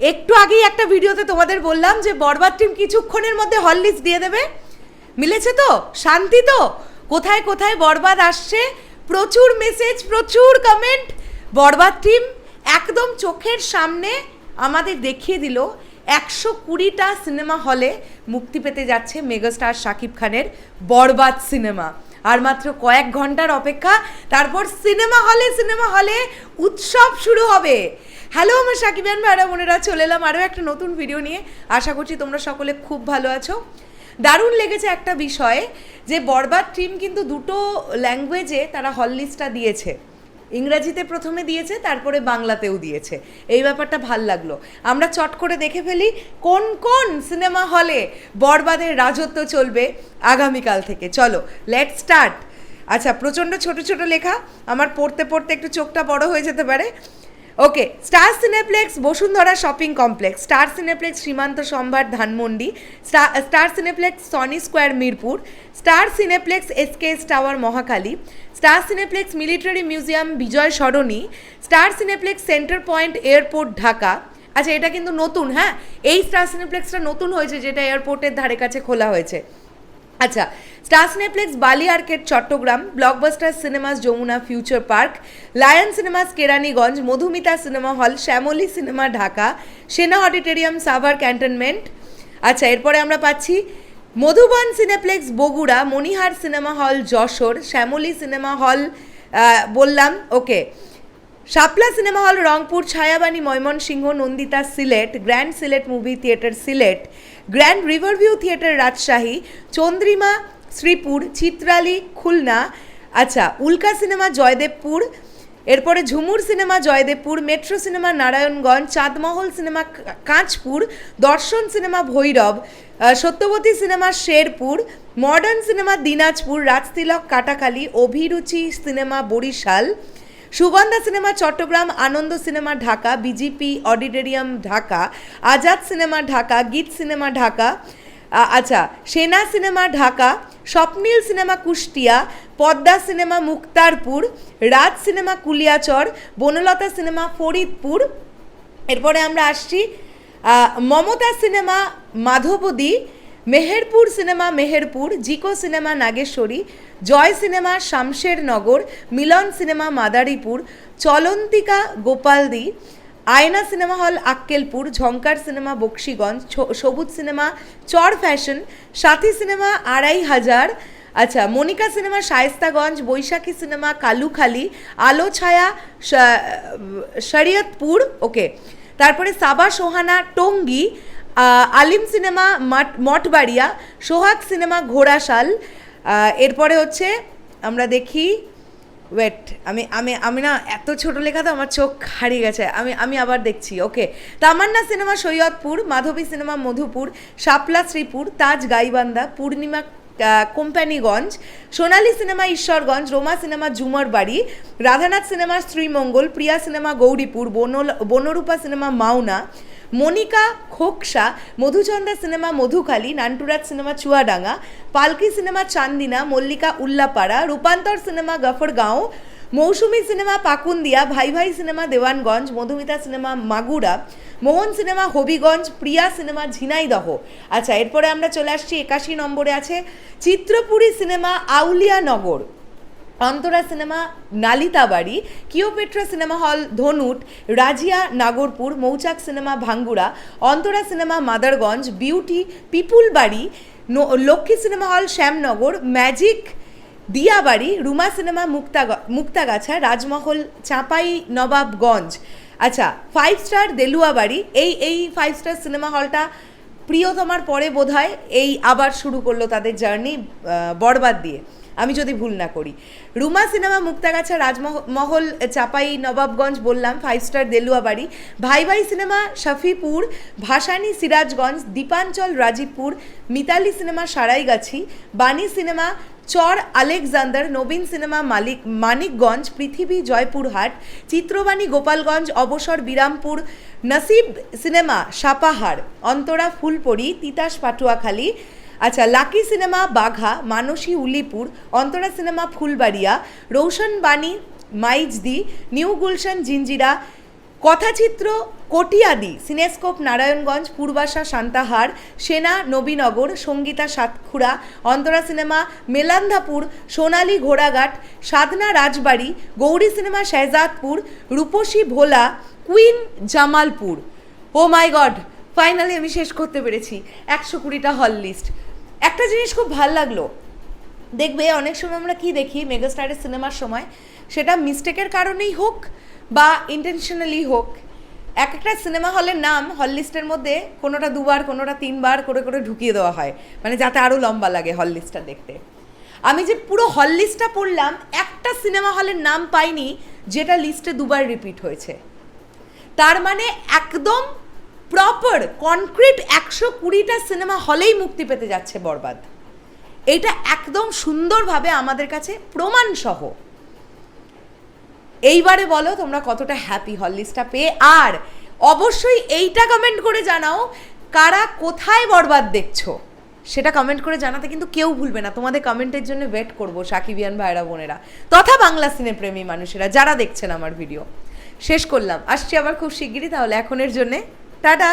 একটু আগেই একটা ভিডিওতে তোমাদের বললাম যে বরবাদ টিম কিছুক্ষণের মধ্যে হল লিস্ট দিয়ে দেবে। মিলেছে তো? শান্তি তো? কোথায় কোথায় বরবাদ আসছে? প্রচুর মেসেজ প্রচুর কমেন্ট বরবাদ টিম একদম চোখের সামনে আমাদের দেখিয়ে দিল। একশো কুড়িটা সিনেমা হলে মুক্তি পেতে যাচ্ছে মেগাস্টার শাকিব খানের বরবাদ সিনেমা আর মাত্র কয়েক ঘণ্টার অপেক্ষা। তারপর সিনেমা হলে সিনেমা হলে উৎসব শুরু হবে। হ্যালো আমার সাকিবান ভাইরা, বোনেরা, চলে এলাম আরও একটা নতুন ভিডিও নিয়ে। আশা করছি তোমরা সকলে খুব ভালো আছো। দারুণ লেগেছে একটা বিষয় যে, বরবাদ টিম কিন্তু দুটো ল্যাঙ্গুয়েজে তারা হল লিস্টটা দিয়েছে। ইংরাজিতে প্রথমে দিয়েছে, তারপরে বাংলাতেও দিয়েছে। এই ব্যাপারটা ভালো লাগল। আমরা চট করে দেখে ফেলি কোন কোন সিনেমা হলে বরবাদের রাজত্ব চলবে আগামীকাল থেকে। চলো লেট স্টার্ট আচ্ছা প্রচণ্ড ছোট ছোট লেখা, আমার পড়তে পড়তে একটু চোখটা বড় হয়ে যেতে পারে। Okay Star Cineplex Bashundhara shopping complex Star Cineplex Simanta Shambhar Dhanmondi Star Cineplex Sony Square Mirpur Star Cineplex SKS tower Mohakhali Star Cineplex military museum Bijoy Sarani Star Cineplex centre point airport Dhaka আচ্ছা এটা কিন্তু নতুন হ্যাঁ? এই star সিনেপ্লেক্সটা নতুন হয়েছে, যেটা এয়ারপোর্টের ধারে কাছে খোলা হয়েছে। আচ্ছা Star Cineplex Bali arcade Chattogram Blockbuster cinemas Jamuna future park lion cinemas Keraniganj, Madhumita cinema hall Shyamoli cinema Dhaka, সেনা অডিটোরিয়াম সাভার ক্যান্টনমেন্ট আচ্ছা এরপরে আমরা পাচ্ছি Madhuban cineplex Bogura, Monihar cinema hall Jessore, Shyamoli cinema hall বললাম okay Shapla cinema hall Rangpur, Chhayabani, Mymensingh, Nandita Sylhet, grand Sylhet movie theatre Sylhet, grand riverview theatre Rajshahi, Chandrima, Sreepur, Chitrali, Khulna আচ্ছা Ulka cinema Joydebpur, এরপরে Jhumur cinema Joydebpur, metro cinema Narayanganj, Chandmahal cinema Kanchpur, Darshan cinema Bhairab Satyabati cinema Sherpur, modern cinema Dinajpur, Rajtilak, Katakhali, Abhiruchi cinema Barishal Sugandha cinema Chattogram, Ananda cinema Dhaka, BGP, auditorium Dhaka, Azad cinema Dhaka, Geet cinema Dhaka আচ্ছা Sena cinema Dhaka, Swapnil cinema Kushtia, Padma cinema Muktarpur, Raj cinema Kuliarchar, Banalata cinema Faridpur. এরপরে আমরা আসছি Mamata cinema Madhabdi Meherpur cinema Meherpur, Jiko cinema Nageshwari, Joy cinema Shamshernagar, Milan cinema Madaripur, Chalantika Gopaldi, Ayna cinema hall Akkelpur Jhankar cinema Bakshiganj Sabuj cinema, Char Fasson, Sathi cinema Araihazar আচ্ছা Monika cinema Shaistaganj, Boishakhi cinema Kalukhali, Alo Chhaya Shariatpur, okay, তারপরে Saba Sohana, Tongi Alim cinema মাট- Mathbaria, Sohag cinema, Ghorashal এরপরে হচ্ছে আমরা দেখি wait আমি আমি আমি না এত ছোট লেখা তো আমার চোখ হারিয়ে গেছে। আমি আমি আবার দেখছি okay Tamanna cinema Saidpur, Madhabi cinema Madhupur, Shapla Sreepur, Taj Gaibandha, Purnima Companiganj, Sonali cinema Ishwarganj, Roma cinema Jhumur বাড়ি Radhanath cinema Sreemangal, Priya cinema Gauripur, বনল, Banarupa cinema Mawna Monika Khoksa, Madhuchandra cinema Madhukhali, Nanturaj cinema Chuadanga, Palki cinema Chandina, Mallika Ullapara, Rupantar cinema Gafargaon, Mousumi cinema Pakundia Bhai Bhai cinema Dewanganj, Madhumita cinema Magura, Mohan cinema Habiganj, Priya cinema Jhenaidah. আচ্ছা এরপরে আমরা চলে আসছি একাশি নম্বরে আছে Chitrapuri cinema Auliyanagar. Antara cinema Nalitabari Cleopatra cinema hall, Dhunat, Razia Nagarpur, Mouchak cinema, Bhangura, Antara cinema, Madarganj, beauty Pipulbari ন- Lakshmi cinema hall, Shyamnagar, magic Diabari Ruma cinema, Mukta Muktagachha, Rajmahal, Chapai Nawabganj. আচ্ছা five star Deluabari এই এই five star cinema হলটা প্রিয়তমার পরে বোধহয় এই আবার শুরু করল তাদের জার্নি বরবাদ দিয়ে। আমি যদি ভুল না করি। রুমা সিনেমা, মুক্তাগাছা, রাজমহল, চাপাই, নবাবগঞ্জ বললাম five star Deluabari Bhai Bhai cinema, Shafipur, Bhasani Sirajganj, Dipanchal Rajibpur, Mitali cinema, Saraigachhi, Bani cinema, Char Alexander, Nabin cinema, Malik, Manikganj, Prithibi Joypurhat, Chitrabani, Gopalganj, Abosar Birampur, Nasib cinema, Sapahar, Antara Fulpori Titas Patuakhali আচ্ছা lucky cinema, Bagha, Manoshi Ulipur, Antara cinema, Fulbaria Roushan Bani Maijdi, new Gulshan, Zinzira, Kathachitra, Katiadi, cinescope, Narayanganj, Purbasha Santahar Sena, Nabinagar, Sangita Satkhira Antara cinema, Melandhapur, Sonali ঘোড়াঘাট, Sadhana Rajbari, Gouri cinema, Shahzadpur, Rupashi Bhola, queen Jamalpur. Oh my god finally আমি শেষ করতে পেরেছি। একশো কুড়িটা হল list একটা জিনিস খুব ভালো লাগল। দেখবে অনেক সময় আমরা কি দেখি মেগাস্টারের সিনেমার সময়, সেটা মিস্টেকের কারণেই হোক বা ইন্টেনশনালি হোক, এক একটা সিনেমা হলের নাম হল লিস্টের মধ্যে কোনোটা দুবার, কোনোটা তিনবার করে করে ঢুকিয়ে দেওয়া হয়। মানে যাতে আরও লম্বা লাগে হল লিস্টটা দেখতে। আমি যে পুরো হল লিস্টটা পড়লাম, একটা সিনেমা হলের নাম পাইনি, যেটা লিস্টে দুবার রিপিট হয়েছে। তার মানে একদম প্রপার কনক্রিট একশো কুড়িটা সিনেমা হলেই মুক্তি পেতে যাচ্ছে বরবাদ। এটা একদম সুন্দরভাবে আমাদের কাছে প্রমাণ সহ এইবারে বলো তোমরা কতটা হ্যাপি হল লিস্টটা পেয়ে। আর অবশ্যই এইটা কমেন্ট করে জানাও, কারা কোথায় বরবাদ দেখছ? সেটা কমেন্ট করে জানাতে কিন্তু কেউ ভুলবে না। তোমাদের কমেন্টের জন্য ওয়েট করব সাকিবিয়ান ভাইরা বোনেরা। তথা বাংলা সিনেপ্রেমী মানুষেরা, যারা দেখছেন আমার ভিডিও শেষ করলাম। আসছি আবার খুব শিগগিরই, তাহলে এখনের জন্যে টাটা।